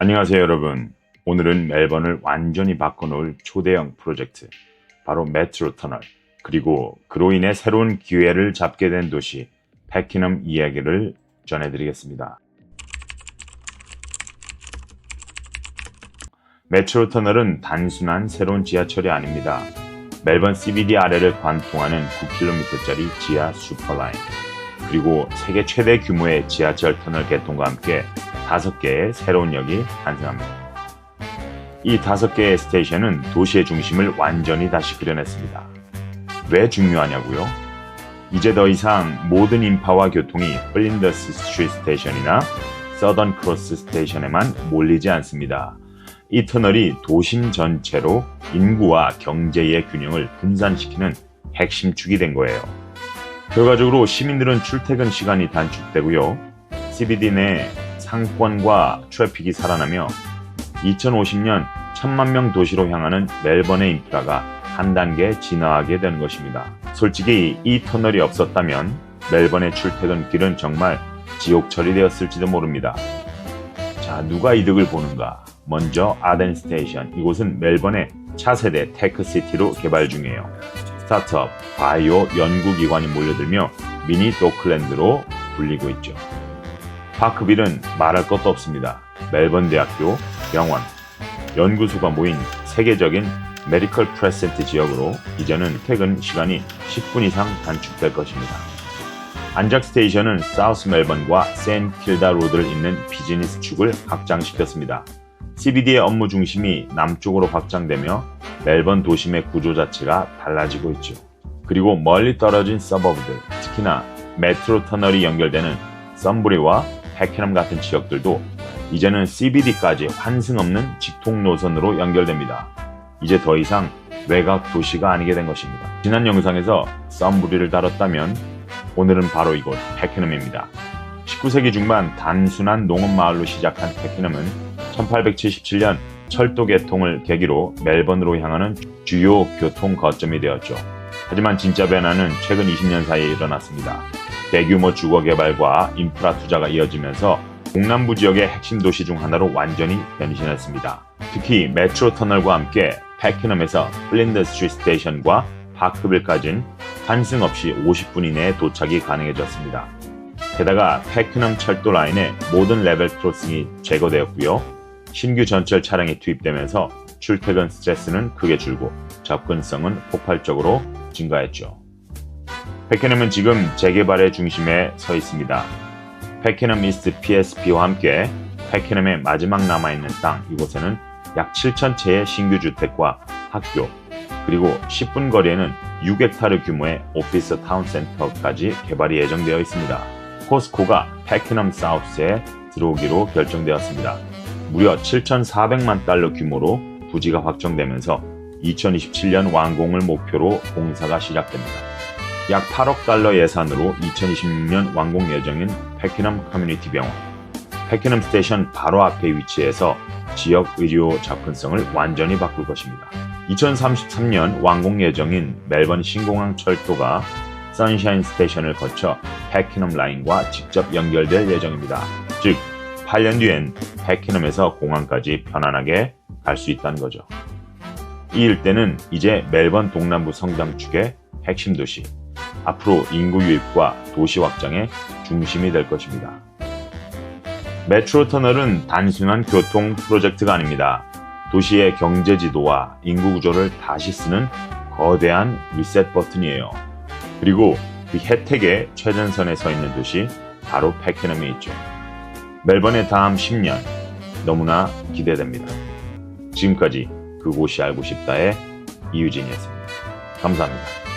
안녕하세요 여러분. 오늘은 멜번을 완전히 바꿔놓을 초대형 프로젝트 바로 메트로 터널 그리고 그로 인해 새로운 기회를 잡게 된 도시 패키넘 이야기를 전해드리겠습니다. 메트로 터널은 단순한 새로운 지하철이 아닙니다. 멜번 CBD 아래를 관통하는 9km짜리 지하 슈퍼라인 그리고 세계 최대 규모의 지하철 터널 개통과 함께 다섯 개의 새로운 역이 탄생합니다. 이 다섯 개의 스테이션은 도시의 중심을 완전히 다시 그려냈습니다. 왜 중요하냐고요? 이제 더 이상 모든 인파와 교통이 플린더스 스트리트 스테이션이나 서던 크로스 스테이션에만 몰리지 않습니다. 이 터널이 도심 전체로 인구와 경제의 균형을 분산시키는 핵심 축이 된 거예요. 결과적으로 시민들은 출퇴근 시간이 단축되고요. CBD 내 상권과 트래픽이 살아나며 2050년 천만 명 도시로 향하는 멜번의 인프라가 한 단계 진화하게 되는 것입니다. 솔직히 이 터널이 없었다면 멜번의 출퇴근길은 정말 지옥철이 되었을지도 모릅니다. 자, 누가 이득을 보는가? 먼저 아덴 스테이션. 이곳은 멜번의 차세대 테크시티로 개발 중이에요. 스타트업, 바이오, 연구기관이 몰려들며 미니 도클랜드로 불리고 있죠. 파크빌은 말할 것도 없습니다. 멜번 대학교, 병원, 연구소가 모인 세계적인 메디컬 프레센트 지역으로 이제는 퇴근 시간이 10분 이상 단축될 것입니다. 안작 스테이션은 사우스 멜번과 샌 킬다 로드를 잇는 비즈니스 축을 확장시켰습니다. CBD의 업무 중심이 남쪽으로 확장되며 멜번 도심의 구조 자체가 달라지고 있죠. 그리고 멀리 떨어진 서버브들, 특히나 메트로 터널이 연결되는 썸브리와 패키넘 같은 지역들도 이제는 CBD까지 환승 없는 직통 노선으로 연결됩니다. 이제 더 이상 외곽 도시가 아니게 된 것입니다. 지난 영상에서 썸브리를 다뤘다면 오늘은 바로 이곳 패키넘입니다. 19세기 중반 단순한 농업 마을로 시작한 패키넘은 1877년 철도 개통을 계기로 멜번으로 향하는 주요 교통 거점이 되었죠. 하지만 진짜 변화는 최근 20년 사이에 일어났습니다. 대규모 주거 개발과 인프라 투자가 이어지면서 동남부 지역의 핵심 도시 중 하나로 완전히 변신했습니다. 특히 메트로 터널과 함께 패키넘에서 플린더 스트리트 스테이션과 파크빌까지는 환승 없이 50분 이내에 도착이 가능해졌습니다. 게다가 패키넘 철도 라인의 모든 레벨 크로싱이 제거되었고요. 신규 전철 차량이 투입되면서 출퇴근 스트레스는 크게 줄고 접근성은 폭발적으로 증가했죠. 패키넘은 지금 재개발의 중심에 서 있습니다. 패키넘 이스트 PSP와 함께 패키넘의 마지막 남아있는 땅 이곳에는 약 7천 채의 신규 주택과 학교 그리고 10분 거리에는 6헥타르 규모의 오피스 타운센터까지 개발이 예정되어 있습니다. 코스코가 패키넘 사우스에 들어오기로 결정되었습니다. 무려 7,400만 달러 규모로 부지가 확정되면서 2027년 완공을 목표로 공사가 시작됩니다. 약 8억 달러 예산으로 2026년 완공 예정인 패키넘 커뮤니티 병원. 패키넘 스테이션 바로 앞에 위치해서 지역 의료 접근성을 완전히 바꿀 것입니다. 2033년 완공 예정인 멜번 신공항 철도가 선샤인 스테이션을 거쳐 패키넘 라인과 직접 연결될 예정입니다. 즉, 8년 뒤엔 패키넘에서 공항까지 편안하게 갈 수 있다는 거죠. 이 일대는 이제 멜번 동남부 성장축의 핵심 도시, 앞으로 인구 유입과 도시 확장의 중심이 될 것입니다. 메트로 터널은 단순한 교통 프로젝트가 아닙니다. 도시의 경제 지도와 인구 구조를 다시 쓰는 거대한 리셋 버튼이에요. 그리고 그 혜택의 최전선에 서 있는 도시 바로 패키넘에 있죠. 멜번의 다음 10년 너무나 기대됩니다. 지금까지 그곳이 알고 싶다의 이유진이었습니다. 감사합니다.